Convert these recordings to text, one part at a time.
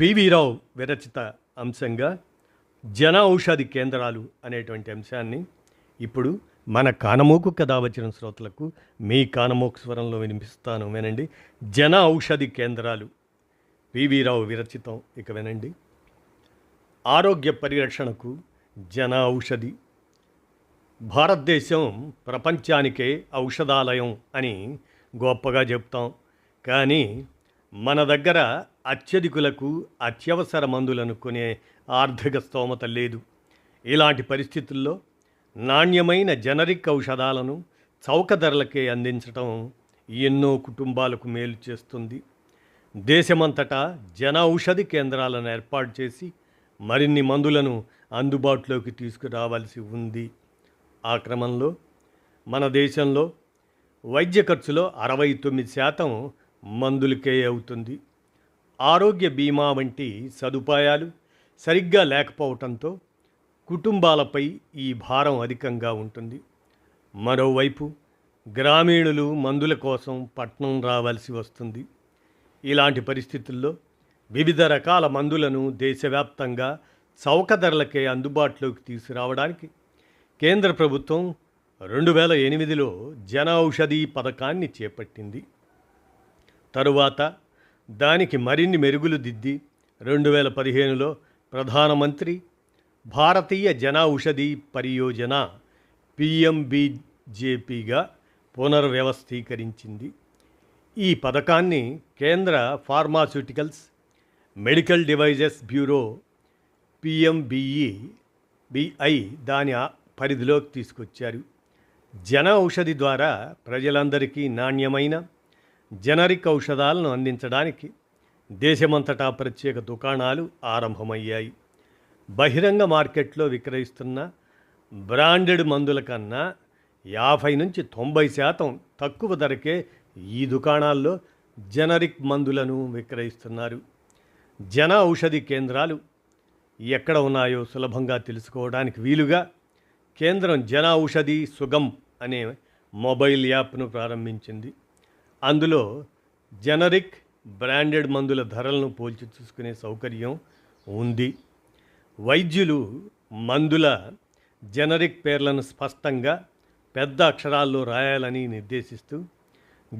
PV రావు విరచిత అంశంగా జన ఔషధి కేంద్రాలు అనేటువంటి అంశాన్ని ఇప్పుడు మన కానమోకు కథ వచ్చిన శ్రోతలకు మీ కానమోకు స్వరంలో వినిపిస్తాను. వినండి. జన ఔషధి కేంద్రాలు. పివి రావు విరచితం. ఇక వినండి. ఆరోగ్య పరిరక్షణకు జన ఔషధి. భారతదేశం ప్రపంచానికే ఔషధాలయం అని గొప్పగా చెప్తాం. కానీ మన దగ్గర అత్యధికులకు అత్యవసర మందులను కొనే ఆర్థిక స్తోమత లేదు. ఇలాంటి పరిస్థితుల్లో నాణ్యమైన జనరిక్ ఔషధాలను చౌక ధరలకే అందించటం ఎన్నో కుటుంబాలకు మేలు చేస్తుంది. దేశమంతటా జన ఔషధి కేంద్రాలను ఏర్పాటు చేసి మరిన్ని మందులను అందుబాటులోకి తీసుకురావాల్సి ఉంది. ఆ క్రమంలో మన దేశంలో వైద్య ఖర్చులో అరవై తొమ్మిది శాతం మందులకే అవుతుంది. ఆరోగ్య బీమా వంటి సదుపాయాలు సరిగ్గా లేకపోవటంతో కుటుంబాలపై ఈ భారం అధికంగా ఉంటుంది. మరోవైపు గ్రామీణులు మందుల కోసం పట్నం రావాల్సి వస్తుంది. ఇలాంటి పరిస్థితుల్లో వివిధ రకాల మందులను దేశవ్యాప్తంగా చౌక ధరలకే అందుబాటులోకి తీసుకురావడానికి కేంద్ర ప్రభుత్వం రెండు వేల ఎనిమిదిలో జన ఔషధి పథకాన్ని చేపట్టింది. తరువాత దానికి మరిన్ని మెరుగులు దిద్ది రెండు వేల పదిహేనులో ప్రధానమంత్రి భారతీయ జన ఔషధి పరియోజన పిఎంబిజేపిగా పునర్వ్యవస్థీకరించింది. ఈ పథకాన్ని కేంద్ర pharmaceuticals medical devices bureau PMBE BI దాని పరిధిలోకి తీసుకొచ్చారు. జన ఔషధి ద్వారా ప్రజలందరికీ నాణ్యమైన జనరిక్ ఔషధాలను అందించడానికి దేశమంతటా ప్రత్యేక దుకాణాలు ఆరంభమయ్యాయి. బహిరంగ మార్కెట్లో విక్రయిస్తున్న బ్రాండెడ్ మందుల కన్నా యాభై నుంచి తొంభై శాతం తక్కువ ధరకే ఈ దుకాణాల్లో జనరిక్ మందులను విక్రయిస్తున్నారు. జన ఔషధి కేంద్రాలు ఎక్కడ ఉన్నాయో సులభంగా తెలుసుకోవడానికి వీలుగా కేంద్రం జన ఔషధి సుగం అనే మొబైల్ యాప్ను ప్రారంభించింది. అందులో జనరిక్ బ్రాండెడ్ మందుల ధరలను పోల్చి చూసుకునే సౌకర్యం ఉంది. వైద్యులు మందుల జనరిక్ పేర్లను స్పష్టంగా పెద్ద అక్షరాల్లో రాయాలని నిర్దేశిస్తూ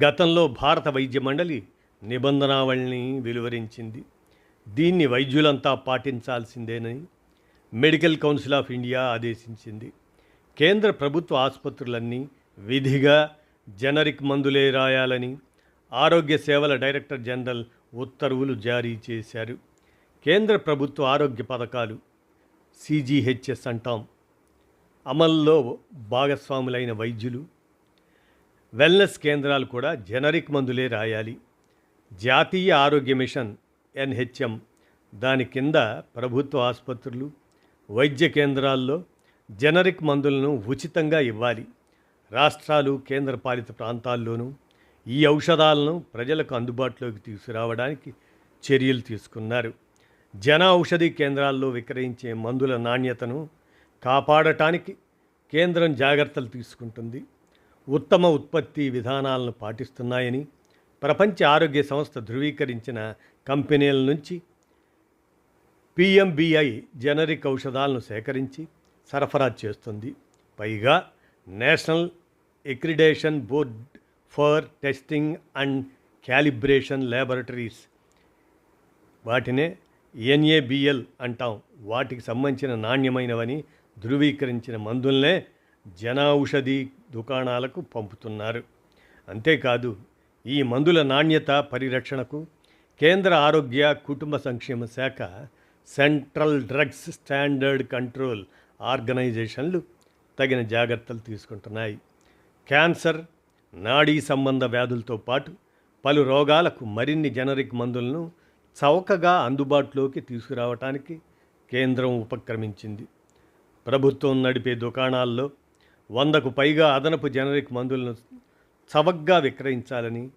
గతంలో భారత వైద్య మండలి నిబంధనావళిని వెలువరించింది. దీన్ని వైద్యులంతా పాటించాల్సిందేనని మెడికల్ కౌన్సిల్ ఆఫ్ ఇండియా ఆదేశించింది. కేంద్ర ప్రభుత్వ ఆసుపత్రులన్నీ విధిగా జనరిక్ మందులే రాయాలని ఆరోగ్య సేవల డైరెక్టర్ జనరల్ ఉత్తర్వులు జారీ చేశారు. కేంద్ర ప్రభుత్వ ఆరోగ్య పథకాలు సిజిహెచ్ఎస్ అంటాం. అమల్లో భాగస్వాములైన వైద్యులు వెల్నెస్ కేంద్రాలు కూడా జనరిక్ మందులే రాయాలి. జాతీయ ఆరోగ్య మిషన్ ఎన్హెచ్ఎం దాని కింద ప్రభుత్వ ఆసుపత్రులు వైద్య కేంద్రాల్లో జనరిక్ మందులను ఉచితంగా ఇవ్వాలి. రాష్ట్రాలు కేంద్రపాలిత ప్రాంతాల్లోనూ ఈ ఔషధాలను ప్రజలకు అందుబాటులోకి తీసుకురావడానికి చర్యలు తీసుకున్నారు. జన ఔషధి కేంద్రాల్లో విక్రయించే మందుల నాణ్యతను కాపాడటానికి కేంద్రం జాగ్రత్తలు తీసుకుంటుంది. ఉత్తమ ఉత్పత్తి విధానాలను పాటిస్తున్నాయని ప్రపంచ ఆరోగ్య సంస్థ ధృవీకరించిన కంపెనీల నుంచి పిఎంబిఐ జనరిక్ ఔషధాలను సేకరించి సరఫరా చేస్తుంది. పైగా national accreditation board for testing and calibration laboratories వాటినే ఎన్ఏబిఎల్ అంటాం. వాటికి సంబంధించిన నాణ్యమైనవని ధృవీకరించిన మందులనే జనౌషధి దుకాణాలకు పంపుతున్నారు. అంతేకాదు ఈ మందుల నాణ్యత పరిరక్షణకు కేంద్ర ఆరోగ్య కుటుంబ సంక్షేమ శాఖ సెంట్రల్ డ్రగ్స్ స్టాండర్డ్ కంట్రోల్ ఆర్గనైజేషన్లు తగిన జాగ్రత్తలు తీసుకుంటున్నాయి. క్యాన్సర్ నాడీ సంబంధ వ్యాధులతో పాటు పలు రోగాలకు మరిన్ని జనరిక్ మందులను చౌకగా అందుబాటులోకి తీసుకురావటానికి కేంద్రం ఉపక్రమించింది. ప్రభుత్వం నడిపే దుకాణాల్లో వందకు పైగా అదనపు జనరిక్ మందులను చవకగా విక్రయించాలని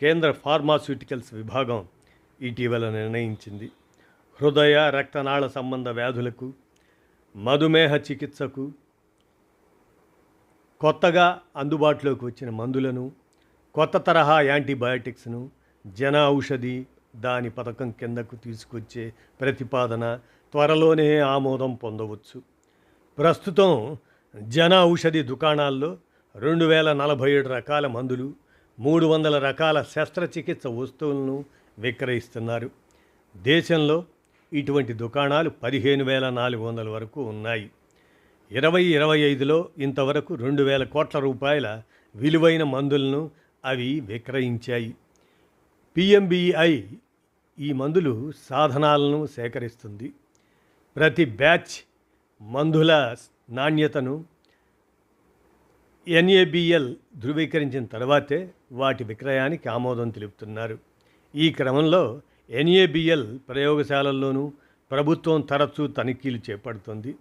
కేంద్ర ఫార్మాస్యూటికల్స్ విభాగం ఇటీవల నిర్ణయించింది. హృదయ రక్తనాళ సంబంధ వ్యాధులకు మధుమేహ చికిత్సకు కొత్తగా అందుబాటులోకి వచ్చిన మందులను కొత్త తరహా యాంటీబయాటిక్స్ను జన ఔషధి దాని పథకం కిందకు తీసుకొచ్చే ప్రతిపాదన త్వరలోనే ఆమోదం పొందవచ్చు. ప్రస్తుతం జన ఔషధి దుకాణాల్లో రెండు వేల నలభై ఏడు రకాల మందులు మూడు వందల రకాల శస్త్రచికిత్స వస్తువులను విక్రయిస్తున్నారు. దేశంలో ఇటువంటి దుకాణాలు పదిహేను వేల నాలుగు వందల వరకు ఉన్నాయి. ఇరవై ఇరవై ఐదులో ఇంతవరకు రెండు వేల కోట్ల రూపాయల విలువైన మందులను అవి విక్రయించాయి. పిఎంబిఐ ఈ మందులు సాధనాలను సేకరిస్తుంది. ప్రతి బ్యాచ్ మందుల నాణ్యతను ఎన్ఏబిఎల్ ధృవీకరించిన తర్వాతే వాటి విక్రయానికి ఆమోదం తెలుపుతున్నారు. ఈ క్రమంలో ఎన్ఏబిఎల్ ప్రయోగశాలల్లోనూ ప్రభుత్వం తరచూ తనిఖీలు చేపడుతుంది.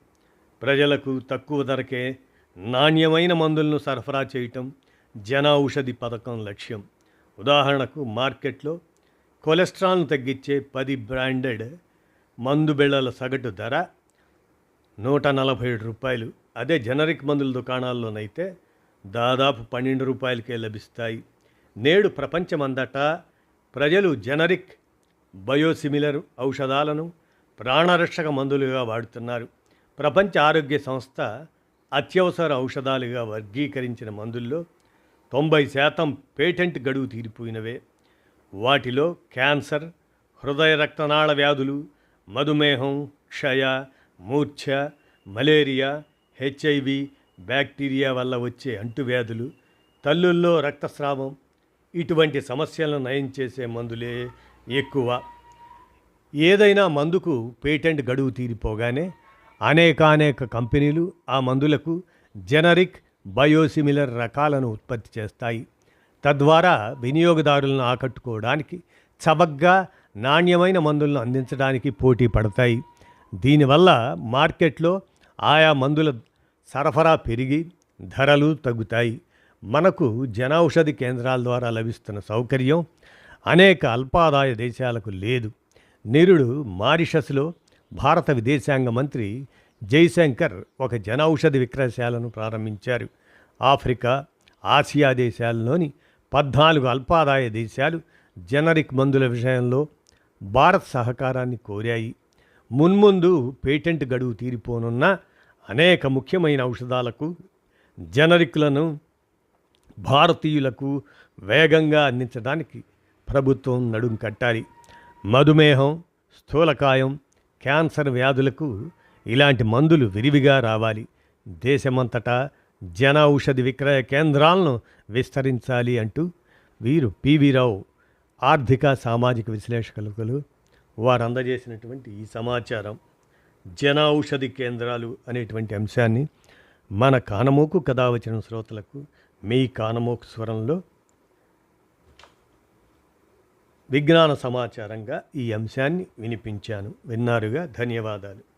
ప్రజలకు తక్కువ ధరకే నాణ్యమైన మందులను సరఫరా చేయటం జన ఔషధి పథకం లక్ష్యం. ఉదాహరణకు మార్కెట్లో కొలెస్ట్రాల్ను తగ్గించే పది బ్రాండెడ్ మందు బిళ్ళల సగటు ధర నూట నలభై ఏడు రూపాయలు. అదే జనరిక్ మందుల దుకాణాల్లోనైతే దాదాపు పన్నెండు రూపాయలకే లభిస్తాయి. నేడు ప్రపంచమంతటా ప్రజలు జనరిక్ బయోసిమిలర్ ఔషధాలను ప్రాణరక్షక మందులుగా వాడుతున్నారు. ప్రపంచ ఆరోగ్య సంస్థ అత్యవసర ఔషధాలుగా వర్గీకరించిన మందుల్లో తొంభై శాతం పేటెంట్ గడువు తీరిపోయినవే. వాటిలో క్యాన్సర్ హృదయ రక్తనాళ వ్యాధులు మధుమేహం క్షయ మూర్ఛ మలేరియా హెచ్ఐవి బ్యాక్టీరియా వల్ల వచ్చే అంటువ్యాధులు తల్లుల్లో రక్తస్రావం ఇటువంటి సమస్యలను నయం చేసే మందులే ఎక్కువ. ఏదైనా మందుకు పేటెంట్ గడువు తీరిపోగానే అనేకానేక కంపెనీలు ఆ మందులకు జనరిక్ బయోసిమిలర్ రకాలను ఉత్పత్తి చేస్తాయి. తద్వారా వినియోగదారులను ఆకట్టుకోవడానికి చవగ్గా నాణ్యమైన మందులను అందించడానికి పోటీ పడతాయి. దీనివల్ల మార్కెట్లో ఆయా మందుల సరఫరా పెరిగి ధరలు తగ్గుతాయి. మనకు జనౌషధి కేంద్రాల ద్వారా లభిస్తున్న సౌకర్యం అనేక అల్పాదాయ దేశాలకు లేదు. నిరుడు మారిషస్లో భారత విదేశాంగ మంత్రి జైశంకర్ ఒక జనౌషధి విక్రయశాలను ప్రారంభించారు. ఆఫ్రికా ఆసియా దేశాల్లోని పద్నాలుగు అల్పాదాయ దేశాలు జనరిక్ మందుల విషయంలో భారత్ సహకారాన్ని కోరాయి. మున్ముందు పేటెంట్ గడువు తీరిపోనున్న అనేక ముఖ్యమైన ఔషధాలకు జనరిక్లను భారతీయులకు వేగంగా అందించడానికి ప్రభుత్వం నడుం కట్టాలి. మధుమేహం స్థూలకాయం క్యాన్సర్ వ్యాధులకు ఇలాంటి మందులు విరివిగా రావాలి. దేశమంతటా జన ఔషధి విక్రయ కేంద్రాలను విస్తరించాలి అంటూ వీరు పివి రావు ఆర్థిక సామాజిక విశ్లేషకులు వారు అందజేసినటువంటి ఈ సమాచారం. జన ఔషధి కేంద్రాలు అనేటువంటి అంశాన్ని మన కానమోకు కథ వచ్చిన శ్రోతలకు మీ కానమోకు స్వరంలో విజ్ఞాన సమాచారంగా ఈ అంశాన్ని వినిపించాను. విన్నారుగా? ధన్యవాదాలు.